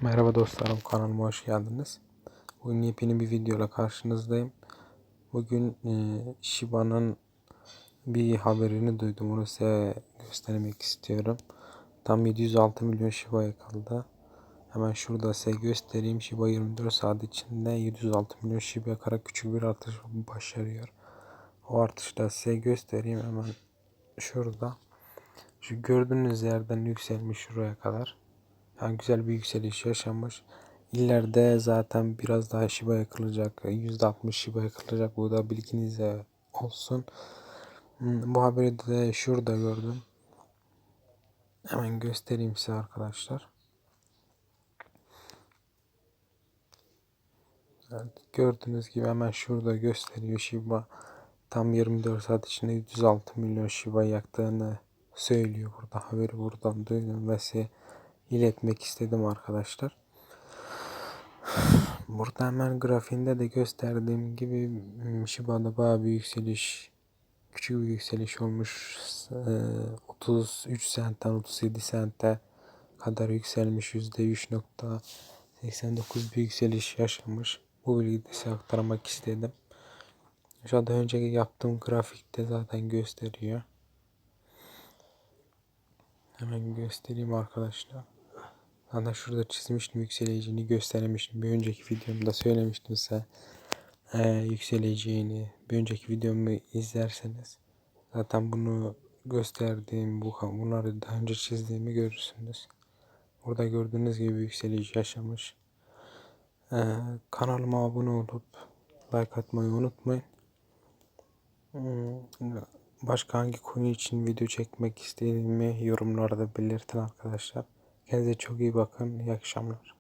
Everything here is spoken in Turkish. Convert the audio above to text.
Merhaba dostlarım kanalıma hoş geldiniz. Bugün yepyeni bir videoyla karşınızdayım. Bugün e, Shiba'nın bir haberini duydum. Onu size göstermek istiyorum. Tam 706 milyon Shiba'ya kaldı. Hemen şurada size göstereyim. Shiba 24 saat içinde 706 milyon Shiba'ya kadar küçük bir artış başarıyor. O artışı da size göstereyim hemen şurada. Şu gördüğünüz yerden yükselmiş şuraya kadar. Yani güzel bir yükseliş yaşamış. İleride zaten biraz daha Shiba yakılacak. %60 Shiba yakılacak. Bu da bilginize olsun. Hmm, Bu haberi de şurada gördüm. Hemen göstereyim size arkadaşlar. Evet, gördüğünüz gibi hemen şurada gösteriyor Shiba. Tam 24 saat içinde 106 milyon Shiba yaktığını söylüyor burada. Haberi buradan size iletmek istedim arkadaşlar. Burada hemen grafiğinde de gösterdiğim gibi Shiba'da bayağı bir yükseliş küçük bir yükseliş olmuş. 33 sentten 37 sente kadar yükselmiş. %3.89 bir yükseliş yaşamış. Bu bilgiyi de size aktarmak istedim. Şu anda önceki yaptığım grafikte zaten gösteriyor. Hemen göstereyim arkadaşlar. Zaten şurada çizmiştim yükseleceğini göstermiştim. Bir önceki videomda söylemiştim size e, yükseleceğini. Bir önceki videomu izlerseniz zaten bunu gösterdiğim bu bunları daha önce çizdiğimi görürsünüz. Burada gördüğünüz gibi yükseliş yaşamış. Ee, kanalıma abone olup like atmayı unutmayın. Hmm, Başka hangi konu için video çekmek istediğimi yorumlarda belirtin arkadaşlar. Kendinize çok iyi bakın. İyi akşamlar.